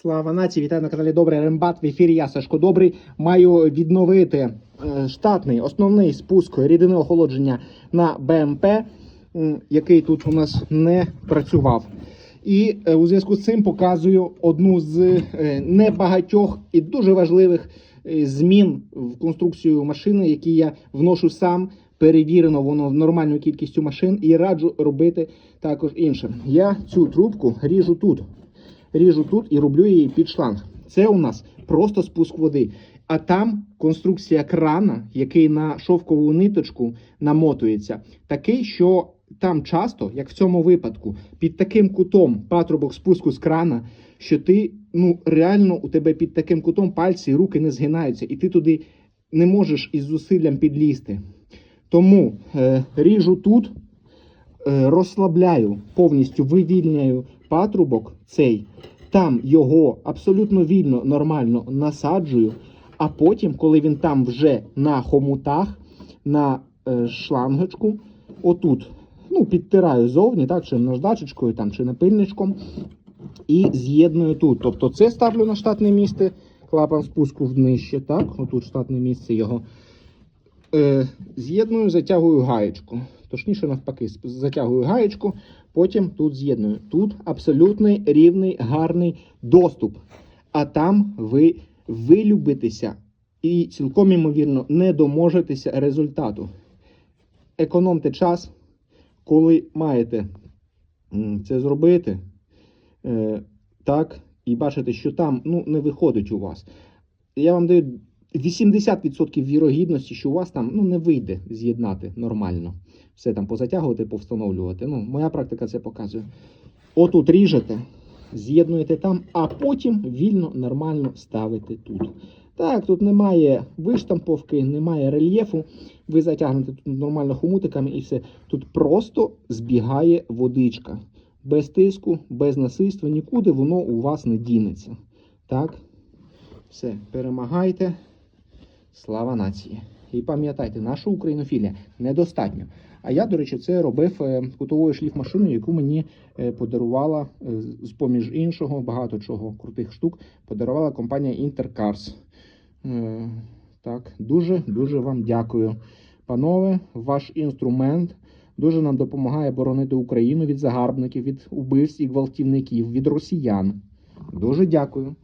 Слава нації, вітаю на каналі Добрий Рембат. В ефірі я Сашко Добрий. Маю відновити е, штатний основний спуск рідини охолодження на БМП, який тут у нас не працював. І е, у зв'язку з цим показую одну з е, небагатьох і дуже важливих змін в конструкцію машини, які я вношу сам. Перевірено воно нормальною кількістю машин і раджу робити також іншим. Я цю трубку ріжу тут ріжу тут і роблю її під шланг. Це у нас просто спуск води. А там конструкція крана, який на шовкову ниточку намотується, такий, що там часто, як в цьому випадку, під таким кутом патрубок спуску з крана, що ти ну реально у тебе під таким кутом пальці і руки не згинаються, і ти туди не можеш із зусиллям підлізти. Тому е, ріжу тут, е, розслабляю, повністю вивільняю патрубок цей, там його абсолютно вільно, нормально насаджую, а потім, коли він там вже на хомутах, на е, шлангочку, отут, ну, підтираю зовні, так, чи наждачечкою, там, чи напильничком, і з'єдную тут. Тобто це ставлю на штатне місце, клапан спуску внижче, так, отут штатне місце його. Е, з'єдную, затягую гаєчку. Точніше, навпаки, затягую гаєчку, потім тут з'єдную. Тут абсолютний рівний, гарний доступ. А там ви вилюбитеся і цілком ймовірно не доможетеся результату. Економте час, коли маєте це зробити, е, так, і бачите, що там ну, не виходить у вас. Я вам даю 80% вірогідності, що у вас там ну, не вийде з'єднати нормально. Все там позатягувати, повстановлювати. Ну, моя практика це показує. Отут ріжете, з'єднуєте там, а потім вільно, нормально ставите тут. Так, тут немає виштамповки, немає рельєфу. Ви затягнете тут нормально хомутиками і все. Тут просто збігає водичка. Без тиску, без насильства, нікуди воно у вас не дінеться. Так? Все, перемагайте. Слава нації! І пам'ятайте, наша українофілія недостатньо. А я, до речі, це робив е, кутовою шліфмашиною, яку мені е, подарувала е, з поміж іншого, багато чого крутих штук, подарувала компанія Intercars. Так, дуже дуже вам дякую. Панове, ваш інструмент дуже нам допомагає боронити Україну від загарбників, від убивств і гвалтівників, від росіян. Дуже дякую.